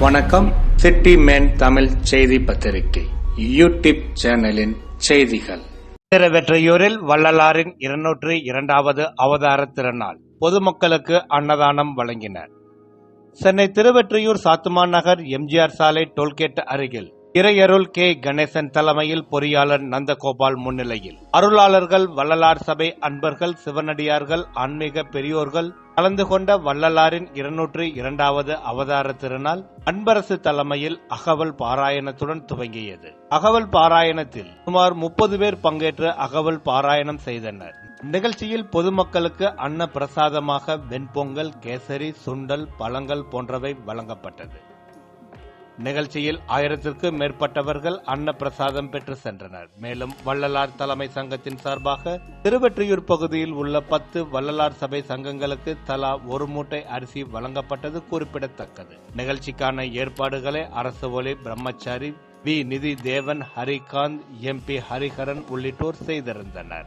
வணக்கம். City man Tamil செய்தி பத்திரிகை. யூடியூப் சேனலின் செய்திகள். திருவெற்றியூரில் வள்ளலாரின் இருநூற்று இரண்டாவது அவதார திருநாள். பொதுமக்களுக்கு அன்னதானம் வழங்கினர். சென்னை திருவெற்றியூர் சாத்துமான் நகர் எம்ஜிஆர் சாலை டோல்கேட் அருகில் இறையருள் கே. கணேசன் தலைமையில் பொறியாளர் நந்தகோபால் முன்னிலையில். அருளாளர்கள் வள்ளலார் சபை அன்பர்கள் சிவனடியார்கள் ஆன்மீக பெரியோர்கள் கலந்து கொண்ட வள்ளலாரின் இருநூற்று இரண்டாவது அவதார திருநாள் அன்பரசு தலைமையில் அகவல் பாராயணத்துடன் துவங்கியது. அகவல் பாராயணத்தில் சுமார் முப்பது பேர் பங்கேற்று அகவல் பாராயணம் செய்தனர். நிகழ்ச்சியில் பொதுமக்களுக்கு அன்ன பிரசாதமாக வெண்பொங்கல் கேசரி சுண்டல் பழங்கள் போன்றவை வழங்கப்பட்டது. நிகழ்ச்சியில் ஆயிரத்திற்கும் மேற்பட்டவர்கள் அன்ன பிரசாதம் பெற்று சென்றனர். மேலும் வள்ளலார் தலைமை சங்கத்தின் சார்பாக திருவெற்றியூர் பகுதியில் உள்ள பத்து வள்ளலார் சபை சங்கங்களுக்கு தலா ஒரு மூட்டை அரிசி வழங்கப்பட்டது குறிப்பிடத்தக்கது. நிகழ்ச்சிக்கான ஏற்பாடுகளை அரசு ஒலி பிரம்மச்சாரி வி. நிதி தேவன் ஹரிகாந்த் எம்பி ஹரிஹரன் உள்ளிட்டோர் செய்திருந்தனர்.